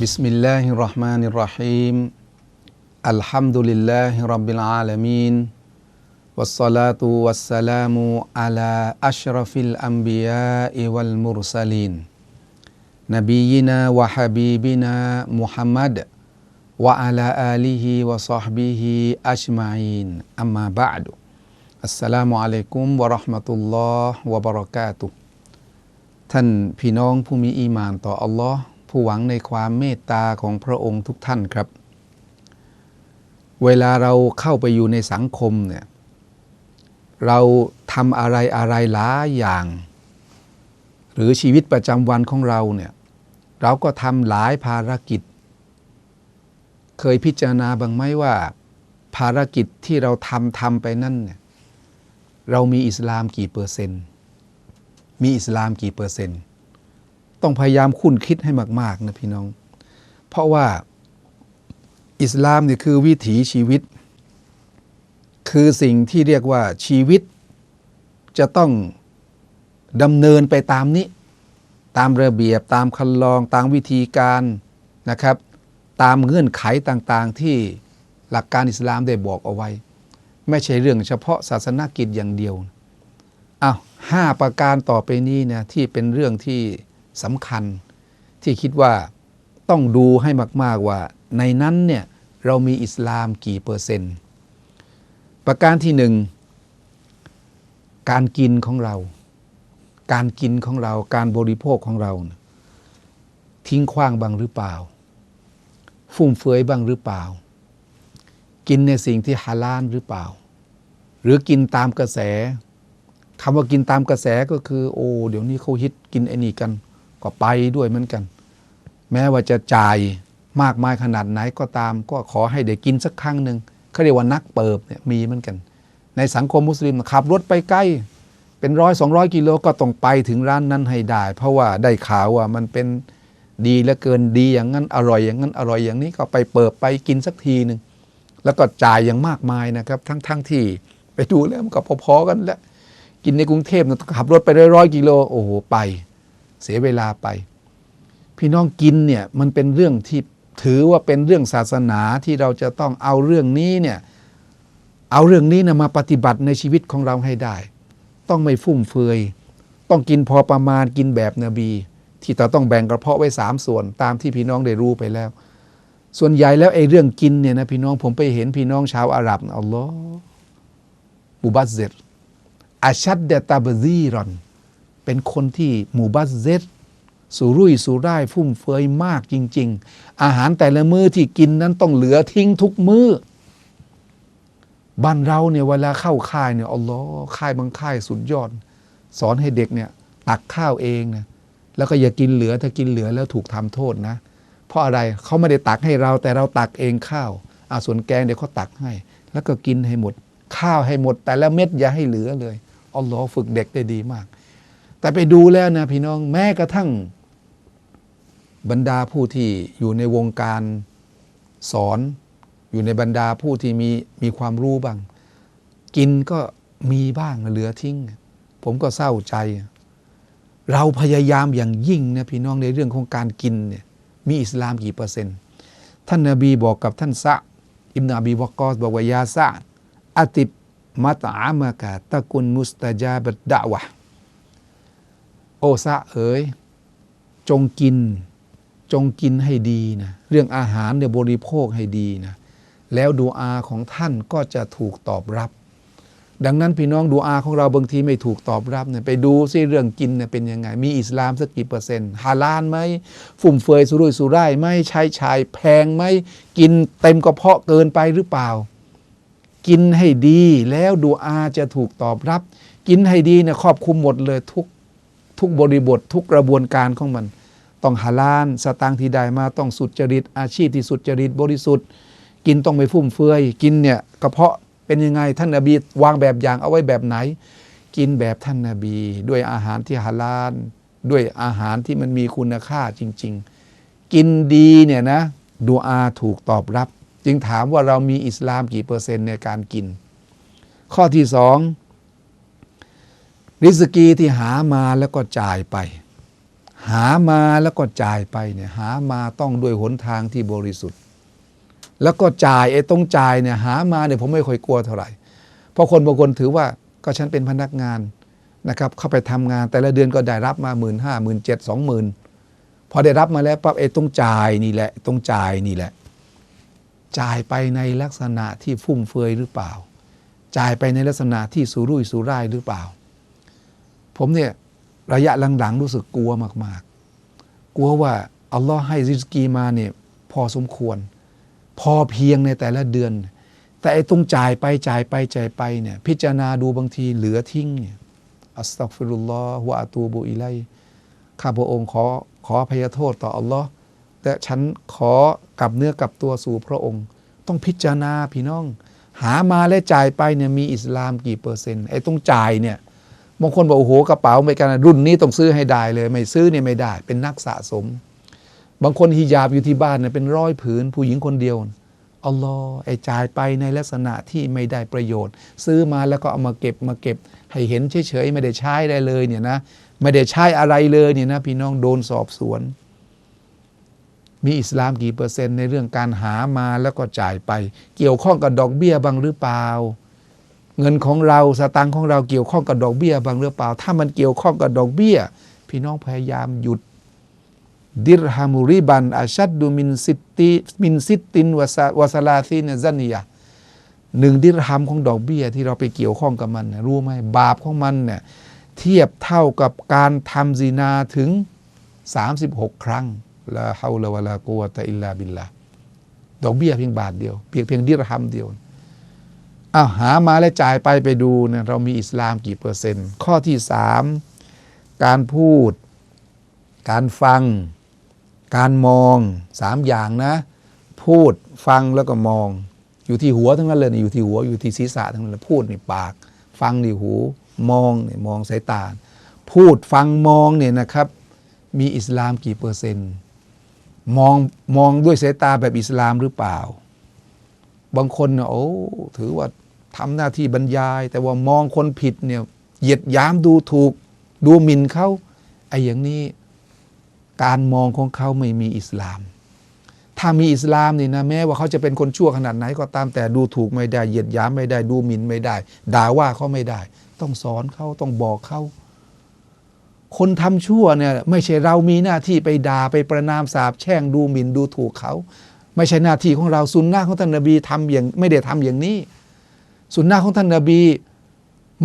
بسم الله الرحمن الرحيم الحمد لله رب العالمين والصلاة والسلام على أشرف الأنبياء والمرسلين نبينا وحبيبنا محمد وعلى آله وصحبه أجمعين أما بعد السلام عليكم ورحمة الله وبركاته ท่านพี่น้องผู้มีอีหมานต่ออัลลอฮ์ ผู้หวังในความเมตตาของพระองค์ทุกท่านครับ เวลาเราเข้าไปอยู่ในสังคมเนี่ยเราทำอะไรอะไรหลายอย่าง หรือชีวิตประจำวันของเราเนี่ยเราก็ทำหลายภารกิจ เคยพิจารณาบ้างไหมว่า ภารกิจที่เราทำทำไปนั่นเนี่ยเรามีอิสลามกี่เปอร์เซ็นต์มีอิสลามกี่เปอร์เซ็นต์ ต้องพยายามคุ้นคิดให้มาก ๆ นะพี่น้อง เพราะว่าอิสลามเนี่ยคือวิถีชีวิต คือสิ่งที่เรียกว่าชีวิต จะต้องดำเนินไปตามนี้ ตามระเบียบตามคันลองตามวิธีการนะครับ ตามเงื่อนไขต่างๆที่หลักการอิสลามได้บอกเอาไว้ ไม่ใช่เรื่องเฉพาะศาสนกิจอย่างเดียวอ้าวห้าประการต่อไปนี้นะที่เป็นเรื่องที่ สำคัญที่คิดว่าต้องดูให้มาก ๆว่า ในนั้นเนี่ยเรามีอิสลามกี่เปอร์เซ็นต์ ประการที่หนึ่งการกินของเรา การกินของเราการบริโภคของเรา ทิ้งขว้างบ้างหรือเปล่า ฟุ่มเฟือยบ้างหรือเปล่า กินในสิ่งที่ฮาลาลหรือเปล่า หรือกินตามกระแสคำว่ากินตามกระแสก็คือ โอ้เดี๋ยวนี้เขาฮิตกินไอ้นี่กัน ก็ไปด้วยเหมือนกัน แม้ว่าจะจ่ายมากมายขนาดไหนก็ตาม ก็ขอให้ได้กินสักครั้งหนึ่งเขาเรียกว่านักเปิบเนี่ยมีเหมือนกัน ในสังคมมุสลิมขับรถไปใกล้ เป็นร้อยสองร้อยกิโลก็ต้องไปถึงร้านนั้นให้ได้ เพราะว่าได้ข่าวว่ามันเป็นดีเหลือเกินดีอย่างนั้นอร่อยอย่างนั้นอร่อยอย่างนี้ก็ไปเปิบไปกินสักทีหนึ่งแล้วก็จ่ายอย่างมากมายนะครับ ทั้งทั้งที่ไปดูแล้วมันก็พอๆกันแล้วกินในกรุงเทพนะขับรถไปร้อยๆกิโลโอ้โหไป เสียเวลาไป พี่น้องกินเนี่ยมันเป็นเรื่องที่ถือว่าเป็นเรื่องศาสนาที่เราจะต้องเอาเรื่องนี้เนี่ยเอาเรื่องนี้นะมาปฏิบัติในชีวิตของเราให้ได้ ต้องไม่ฟุ่มเฟือย ต้องกินพอประมาณกินแบบนบี ที่เราต้องแบ่งกระเพาะไว้สามส่วนตามที่พี่น้องได้รู้ไปแล้ว ส่วนใหญ่แล้วไอ้เรื่องกินเนี่ยนะพี่น้องผมไปเห็นพี่น้องชาวอาหรับอัลลอฮ์บุบัตเซรอาชัดเดตาบซีรอน เป็นคนที่หมู่บัสเซตสุรุ่ยสุร่ายฟุ่มเฟือยมากจริง ๆ อาหารแต่ละมื้อที่กินนั้นต้องเหลือทิ้งทุกมื้อบ้านเราเนี่ยเวลาเข้าค่ายเนี่ยอัลลอฮ์ค่ายบางค่ายสุดยอด สอนให้เด็กเนี่ยตักข้าวเองนะแล้วก็อย่ากินเหลือถ้ากินเหลือแล้วถูกทำโทษนะ เพราะอะไรเขาไม่ได้ตักให้เราแต่เราตักเองข้าวอาส่วนแกงเดี๋ยวเขาตักให้ แล้วก็กินให้หมด ข้าวให้หมด แต่ละเม็ดอย่าให้เหลือเลยอัลลอฮ์ฝึกเด็กได้ดีมาก แต่ไปดูแล้วนะพี่น้องแม้กระทั่ง บรรดาผู้ที่อยู่ในวงการสอน อยู่ในบรรดาผู้ที่มีมีความรู้บ้าง กินก็มีบ้างเหลือทิ้ง ผมก็เศร้าใจ เราพยายามอย่างยิ่งนะพี่น้องในเรื่องของการกินเนี่ยมีอิสลามกี่เปอร์เซ็นต์ ท่านนาบีบอกกับท่านซะอิบนาบีวกอสบอกว่ายาซะอติบมัตอามากาตะกุนมุสตาจาบดดะวะ โอซะเอ๋ยจงกิน จงกินให้ดีนะเรื่องอาหารเนี่ยบริโภคให้ดีนะแล้วดูอาของท่านก็จะถูกตอบรับ ดังนั้นพี่น้องดูอาของเราบางทีไม่ถูกตอบรับเนี่ยไปดูซิเรื่องกินเนี่ยเป็นยังไง มีอิสลามสักกี่เปอร์เซ็นต์ฮาลาลไหมฟุ่มเฟือยสุรุ่ยสุร่ายไหมใช้ชายแพงไหมกินเต็มกระเพาะเกินไปหรือเปล่า กินให้ดีแล้วดูอาจะถูกตอบรับ กินให้ดีเนี่ยครอบคลุมหมดเลยทุก ทุกบริบททุกกระบวนการของมัน ต้องฮาลาลสตางค์ที่ได้มาต้องสุดจริต อาชีพที่สุดจริตบริสุทธิ์ กินต้องไม่ฟุ่มเฟือย กินเนี่ยกระเพาะเป็นยังไงท่านนบีวางแบบอย่างเอาไว้แบบไหน กินแบบท่านนบี ด้วยอาหารที่ฮาลาลด้วยอาหารที่มันมีคุณค่าจริง ๆ กินดีเนี่ยนะดูอาถูกตอบรับ จึงถามว่าเรามีอิสลามกี่เปอร์เซ็นต์ในการกิน ข้อที่สอง ริสกีที่หามาแล้วก็จ่ายไป หามาแล้วก็จ่ายไปเนี่ยหามาต้องด้วยหนทางที่บริสุทธิ์ แล้วก็จ่ายไอ้ต้องจ่ายเนี่ยหามาเนี่ยผมไม่ค่อยกลัวเท่าไหร่ เพราะคนบางคนถือว่าก็ฉันเป็นพนักงานนะครับเข้าไปทำงานแต่ละเดือนก็ได้รับมาหมื่นห้าหมื่นเจ็ดสองหมื่นพอได้รับมาแล้วปั๊บไอ้ต้องจ่ายนี่แหละต้องจ่ายนี่แหละ จ่ายไปในลักษณะที่ฟุ่มเฟือยหรือเปล่า จ่ายไปในลักษณะที่สุรุ่ยสุร่ายหรือเปล่า ผมเนี่ยระยะหลังๆ รู้สึกกลัวมาก ๆ กลัวว่าอัลลอฮ์ให้ริสกีมาเนี่ยพอสมควร พอเพียงในแต่ละเดือน แต่ไอ้ตรงจ่ายไปจ่ายไปจ่ายไปเนี่ยพิจารณาดูบางทีเหลือทิ้งเนี่ยอัสตักฟิรุลลอฮ์วะอะตูบุอิไลข้าพระองค์ขอขออภัยโทษต่ออัลลอฮ์และฉันขอกลับเนื้อกลับตัวสู่พระองค์ ต้องพิจารณาพี่น้อง หามาและจ่ายไปเนี่ยมีอิสลามกี่เปอร์เซ็นต์ไอ้ต้องจ่ายเนี่ย บางคนบอกโอ้โหกระเป๋าไม่กันรุ่นนี้ต้องซื้อให้ได้เลย ไม่ซื้อเนี่ยไม่ได้ เป็นนักสะสม บางคนฮิญาบอยู่ที่บ้านเนี่ยเป็นร้อยผืน ผู้หญิงคนเดียวอัลลอฮ์ไอ้จ่ายไปในลักษณะที่ไม่ได้ประโยชน์ ซื้อมาแล้วก็เอามาเก็บมาเก็บ ให้เห็นเฉยๆไม่ได้ใช้ได้เลยเนี่ยนะไม่ได้ใช้อะไรเลยเนี่ยนะพี่น้องโดนสอบสวน มีอิสลามกี่เปอร์เซ็นต์ในเรื่องการหามาแล้วก็จ่ายไป เกี่ยวข้องกับดอกเบี้ยบ้างหรือเปล่า เงินของเราสตางค์ของเราเกี่ยวข้องกับดอกเบี้ยบางหรือเปล่า ถ้ามันเกี่ยวข้องกับดอกเบี้ย พี่น้องพยายามหยุดดิรฮามุริบันอาชัดดูมินซิติมินซิตินวาซาวาซาลาซีเนซันียหนึ่งดิรฮัมของดอกเบี้ยที่เราไปเกี่ยวข้องกับมันรู้ไหมบาปของมันเนี่ยเทียบเท่ากับการทำซีนาถึง 36 ครั้งละฮาวลาวะลากุวตะอิลลาบิลลาดอกเบี้ยเพียงบาทเดียวเพียงเพียงดิรฮัมเดียว อาหามาและจ่ายไปไปดูเนี่ยเรามีอิสลามกี่เปอร์เซ็นต์ ข้อที่สามการพูด การฟัง การมองสามอย่างนะ พูดฟังแล้วก็มอง อยู่ที่หัวทั้งนั้นเลยอยู่ที่หัวอยู่ที่ศีรษะทั้งนั้นเลยพูดนี่ปาก ฟังนี่หู มองนี่มองสายตา พูดฟังมองเนี่ยนะครับ มีอิสลามกี่เปอร์เซ็นต์ มองมองด้วยสายตาแบบอิสลามหรือเปล่า บางคนเนี่ยโอ้ถือว่าทำหน้าที่บรรยาย แต่ว่ามองคนผิดเนี่ยเหยียดยามดูถูก ดูหมิ่นเขาไอ้อย่างนี้ การมองของเขาไม่มีอิสลาม ถ้ามีอิสลามนี่นะแม้ว่าเขาจะเป็นคนชั่วขนาดไหนก็ตามแต่ดูถูกไม่ได้เหยียดยามไม่ได้ ดูหมิ่นไม่ได้ ด่าว่าเขาไม่ได้ ต้องสอนเขาต้องบอกเขาคนทำชั่วเนี่ยไม่ใช่เรามีหน้าที่ไปด่าไปประนามสาบแช่งดูหมิ่นดูถูกเขา ไม่ใช่หน้าที่ของเราสุนนะของท่านนบีทำอย่างไม่ได้ทำอย่างนี้ สุนนะของท่านนบี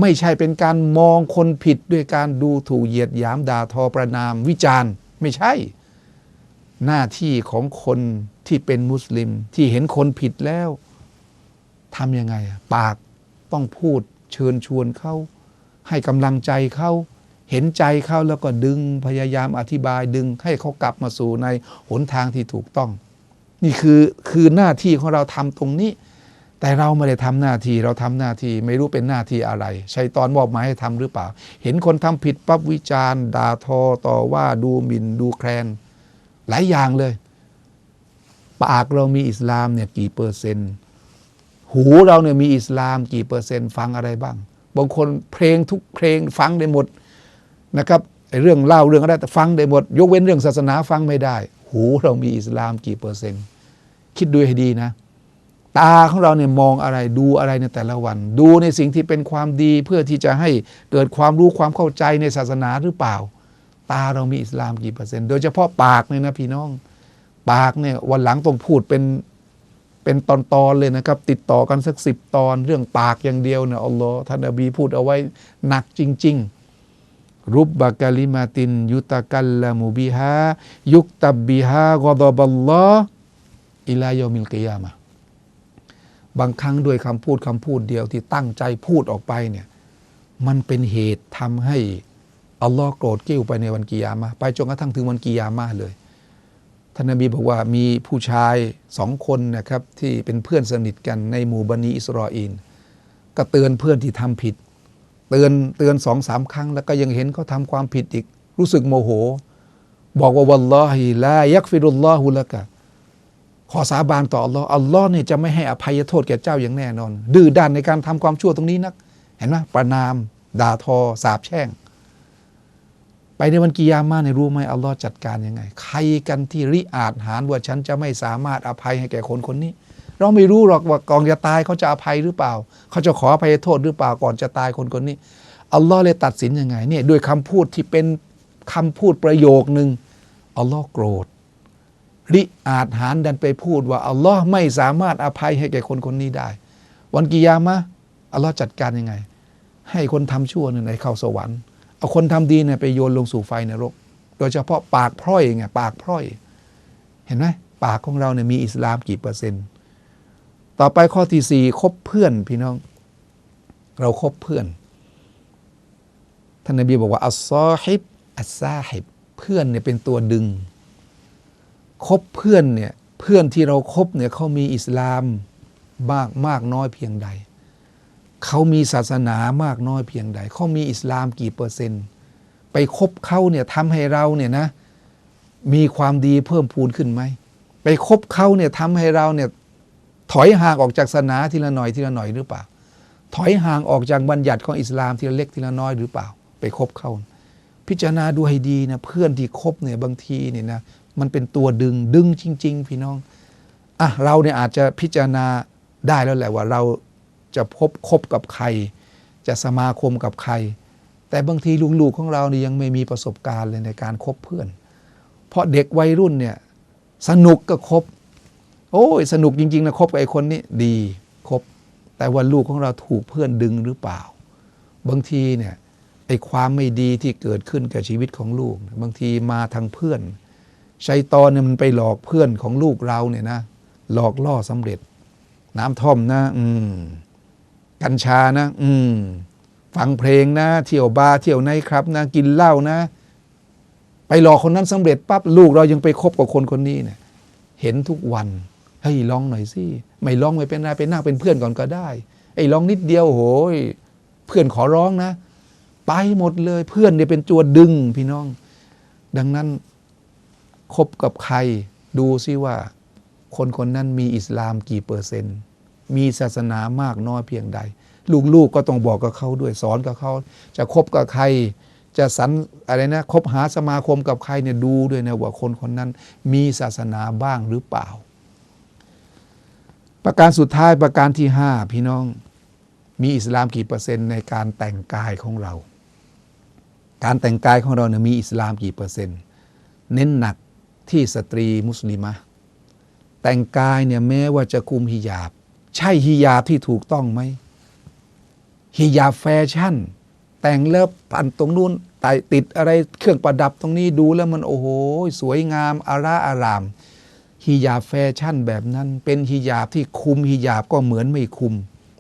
ไม่ใช่เป็นการมองคนผิดด้วยการดูถูกเหยียดหยามด่าทอประนามวิจารณ์ ไม่ใช่ หน้าที่ของคนที่เป็นมุสลิมที่เห็นคนผิดแล้วทำยังไง ปากต้องพูดเชิญชวนเขา ให้กำลังใจเขาเห็นใจเขาแล้วก็ดึงพยายามอธิบายดึงให้เขากลับมาสู่ในหนทางที่ถูกต้อง นี่คือคือหน้าที่ของเราทำตรงนี้ แต่เราไม่ได้ทำหน้าที่เราทำหน้าที่ไม่รู้เป็นหน้าที่อะไรชัยตอนมอบหมายให้ทำหรือเปล่า เห็นคนทำผิดปั๊บวิจารณ์ด่าทอต่อว่าดูหมิ่นดูแคลนหลายอย่างเลย ปากเรามีอิสลามเนี่ยกี่เปอร์เซ็นต์ หูเราเนี่ยมีอิสลามกี่เปอร์เซ็นต์ ฟังอะไรบ้าง บางคนเพลงทุกเพลงฟังได้หมดนะครับไอเรื่องเล่าเรื่องอะไรแต่ฟังได้หมด ยกเว้นเรื่องศาสนาฟังไม่ได้ หูเรามีอิสลามกี่เปอร์เซ็นต์ คิดดูให้ดีนะ ตาของเราเนี่ยมองอะไรดูอะไรในแต่ละวัน ดูในสิ่งที่เป็นความดีเพื่อที่จะให้เกิดความรู้ความเข้าใจในศาสนาหรือเปล่า ตาเรามีอิสลามกี่เปอร์เซ็นต์ โดยเฉพาะปากเนี่ยนะพี่น้อง ปากเนี่ยวันหลังต้องพูดเป็นเป็นตอนๆเลยนะครับ ติดต่อกันสักสิบตอน เรื่องปากอย่างเดียวเนี่ยอัลลอฮ์ท่านนบีพูดเอาไว้หนักจริง ๆ รุบบะกะลิมาติน ยุตะกัลละมูบิฮายุกตับบิฮากอดบัลลออิลายอมิลกิยามะบางครั้งด้วยคำพูดคำพูดเดียวที่ตั้งใจพูดออกไปเนี่ยมันเป็นเหตุทำให้อัลลอฮ์โกรธกิ้วไปในวันกิยามะไปจนกระทั่งถึงวันกิยามะเลยท่านนบีบอกว่ามีผู้ชายสองคนนะครับที่เป็นเพื่อนสนิทกันในหมู่บันิอิสราเอลก็เตือนเพื่อนที่ทำผิด เตือนเตือนสองสามครั้ง แล้วก็ยังเห็นเขาทำความผิดอีก รู้สึกโมโห บอกว่าวัลลอฮิลายักฟิรุลลอฮุละกะขอสาบานต่ออัลลอฮ์อัลลอฮ์เนี่ยจะไม่ให้อภัยโทษแก่เจ้าอย่างแน่นอน ดื้อด้านในการทำความชั่วตรงนี้นัก เห็นไหมประนาม ด่าทอ สาบแช่ง ไปในวันกิยามะห์เนี่ยรู้ไหมอัลลอฮ์จัดการยังไง ใครกันที่ริอาจหารว่าฉันจะไม่สามารถอภัยให้แก่คนคนนี้ เราไม่รู้หรอกว่าก่อนจะตายเขาจะอภัยหรือเปล่า เขาจะขออภัยโทษหรือเปล่าก่อนจะตายคนคนนี้อัลลอฮ์เลยตัดสินยังไงเนี่ยด้วยคำพูดที่เป็นคำพูดประโยคหนึ่งอัลลอฮ์โกรธริอาจหารดันไปพูดว่าอัลลอฮ์ไม่สามารถอภัยให้แก่คนคนนี้ได้ วันกิยามะอัลลอฮ์จัดการยังไง ให้คนทำชั่วเนี่ยในเข้าสวรรค์เอาคนทำดีเนี่ยไปโยนลงสู่ไฟนรก โดยเฉพาะปากพร่อยไงปากพร่อย เห็นไหมปากของเราเนี่ยมีอิสลามกี่เปอร์เซ็นต์ ต่อไปข้อที่สี่คบเพื่อนพี่น้อง เราคบเพื่อน ท่านนบีบอกว่าอัสซอฮิบอัสซาฮิบเพื่อนเนี่ยเป็นตัวดึง คบเพื่อนเนี่ยเพื่อนที่เราครบเนี่ยเขามีอิสลามมากมากน้อยเพียงใด เขามีศาสนามากน้อยเพียงใด เขามีอิสลามกี่เปอร์เซ็นต์ ไปคบเขาเนี่ยทำให้เราเนี่ยนะ มีความดีเพิ่มพูนขึ้นไหม ไปคบเขาเนี่ยทำให้เราเนี่ย ถอยห่างออกจากศาสนาทีละหน่อยทีละหน่อยหรือเปล่า ถอยห่างออกจากบัญญัติของอิสลามทีละเล็กทีละน้อยหรือเปล่า ไปคบเขาพิจารณาดูให้ดีนะเพื่อนที่คบเนี่ยบางทีเนี่ยนะมันเป็นตัวดึงดึงจริง ๆ พี่น้องอะเราเนี่ยอาจจะพิจารณาได้แล้วแหละว่าเราจะพบคบกับใคร จะสมาคมกับใคร แต่บางทีลูกๆของเราเนี่ยยังไม่มีประสบการณ์เลยในการคบเพื่อน เพราะเด็กวัยรุ่นเนี่ยสนุกก็คบ โอ้ยสนุกจริงๆนะคบกับไอ้คนนี้ดีคบ แต่ว่าลูกของเราถูกเพื่อนดึงหรือเปล่า บางทีเนี่ยไอ้ความไม่ดีที่เกิดขึ้นกับชีวิตของลูก บางทีมาทางเพื่อนชัยตอนเนี่ยมันไปหลอกเพื่อนของลูกเราเนี่ยนะหลอกล่อสำเร็จ น้ำท่อมนะ อืม กัญชานะ อืม ฟังเพลงนะ เที่ยวบาร์เที่ยวไนท์ครับนะ กินเหล้านะ ไปหลอกคนนั้นสำเร็จปั๊บลูกเรายังไปคบกับคนคนนี้เนี่ยเห็นทุกวัน เฮ้ยลองหน่อยสิไม่ลองไม่เป็นไรไปนั่งเป็นเพื่อนก่อนก็ได้ไอ้ลองนิดเดียวโหยเพื่อนขอร้องนะ ไปหมดเลยเพื่อนเนี่ยเป็นตัวดึงพี่น้อง ดังนั้นคบกับใครดูซิว่า คนคนนั้นมีอิสลามกี่เปอร์เซนต์ มีศาสนามากน้อยเพียงใด ลูกๆก็ต้องบอกกับเขาด้วยสอนกับเขา จะคบกับใคร จะสันอะไรนะคบหาสมาคมกับใครเนี่ยดูด้วยนะว่าคนคนนั้นมีศาสนาบ้างหรือเปล่า ประการสุดท้ายประการที่ห้าพี่น้อง มีอิสลามกี่เปอร์เซ็นต์ในการแต่งกายของเรา การแต่งกายของเราเนี่ยมีอิสลามกี่เปอร์เซ็นต์ เน้นหนักที่สตรีมุสลิมะแต่งกายเนี่ยแม้ว่าจะคุมฮิญาบ ใช่ฮิญาบที่ถูกต้องไหมฮิญาบแฟชั่น แต่งแล้วปันตรงนู้นตติดอะไรเครื่องประดับตรงนี้ดูแล้วมันโอ้โห สวยงามอาราอาราม ฮิญาบแฟชั่นแบบนั้น เป็นฮิญาบที่คุมฮิญาบก็เหมือนไม่คุม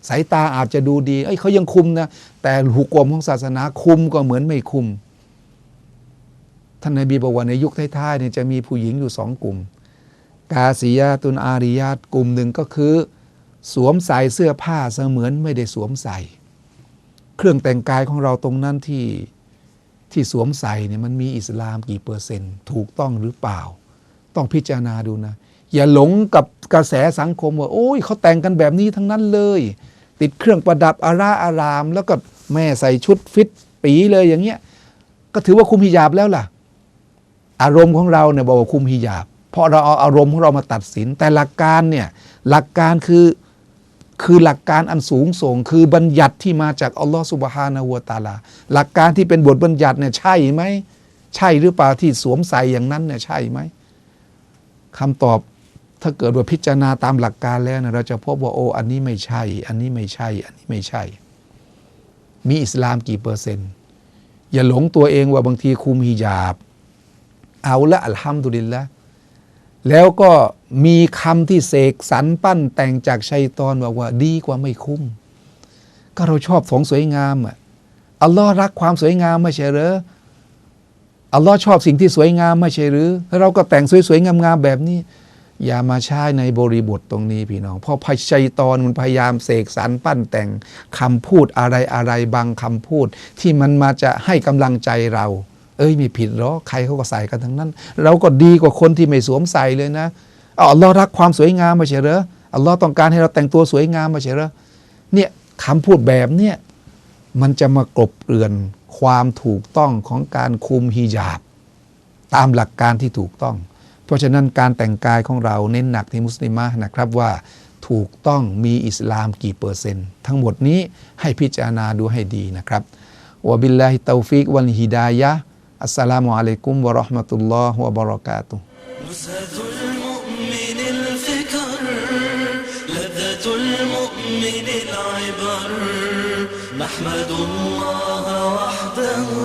สายตาอาจจะดูดีเอ้ยเขายังคุมนะแต่หุกกลมของศาสนาคุมก็เหมือนไม่คุมท่านนบีบอกว่าในยุคท้ายๆเนี่ยจะมีผู้หญิงอยู่สองกลุ่ม กาสียาตุนอาริยาตกลุ่มหนึ่งก็คือ สวมใส่เสื้อผ้าเสมือนไม่ได้สวมใส่ เครื่องแต่งกายของเราตรงนั้นที่ที่สวมใส่เนี่ยมันมีอิสลามกี่เปอร์เซ็นต์ ถูกต้องหรือเปล่า ต้องพิจารณาดูนะ อย่าหลงกับกระแสสังคมว่า โอ้ยเขาแต่งกันแบบนี้ทั้งนั้นเลย ติดเครื่องประดับอาราอาราม แล้วก็แม่ใส่ชุดฟิตปีเลยอย่างเงี้ยก็ถือว่าคุมฮิญาบแล้วล่ะ อารมณ์ของเราเนี่ยบอกว่าคุมฮิญาบเพราะเราเอาอารมณ์ของเรามาตัดสิน แต่หลักการเนี่ยหลักการคือคือหลักการอันสูงส่ง คือบัญญัติที่มาจากอัลลอฮฺสุบฮานะฮูวะตาลา หลักการที่เป็นบทบัญญัติเนี่ยใช่ไหม ใช่หรือเปล่าที่สวมใส่อย่างนั้นเนี่ยใช่ไหม คำตอบถ้าเกิดว่าพิจารณาตามหลักการแล้วเนี่ยเราจะพบว่าโอ้อันนี้ไม่ใช่ อันนี้ไม่ใช่ อันนี้ไม่ใช่ มีอิสลามกี่เปอร์เซ็นต์ อย่าหลงตัวเองว่าบางทีคุมฮิญาบ เอาละอัลฮัมดุลิลละแล้วก็มีคำที่เสกสรรปั้นแต่งจากชัยตอนบอกว่าดีกว่าไม่คุ้ม ก็เราชอบของสวยงามอะอัลลอฮ์รักความสวยงามไม่ใช่เหรอ อัลลอฮ์ชอบสิ่งที่สวยงามไม่ใช่หรือแล้วเราก็แต่งสวยๆงามๆแบบนี้ อย่ามาใช้ในบริบทตรงนี้พี่น้อง เพราะภัยชัยตอนมันพยายามเสกสรรปั้นแต่งคำพูดอะไรอะไรบางคำพูด ที่มันมาจะให้กำลังใจเรา เอ้ยไม่ผิดหรอใครเขาก็ใส่กันทั้งนั้น เราก็ดีกว่าคนที่ไม่สวมใส่เลยนะอัลลอฮ์รักความสวยงามไม่ใช่หรออัลลอฮ์ต้องการให้เราแต่งตัวสวยงามไม่ใช่หรอเนี่ยคำพูดแบบเนี้ยมันจะมากลบเกลื่อน ความถูกต้องของการคุมฮิญาบ ตามหลักการที่ถูกต้อง เพราะฉะนั้นการแต่งกายของเราเน้นหนักที่มุสลิมะนะครับว่าถูกต้องมีอิสลามกี่เปอร์เซนต์ ทั้งหมดนี้ให้พิจารณาดูให้ดีนะครับวบิลลาฮิตาฟิกวันฮิดายะอัสสลามุอะลัยกุมวะเราะห์มะตุลลอฮ์วะบะเราะกาตุฮ์ balão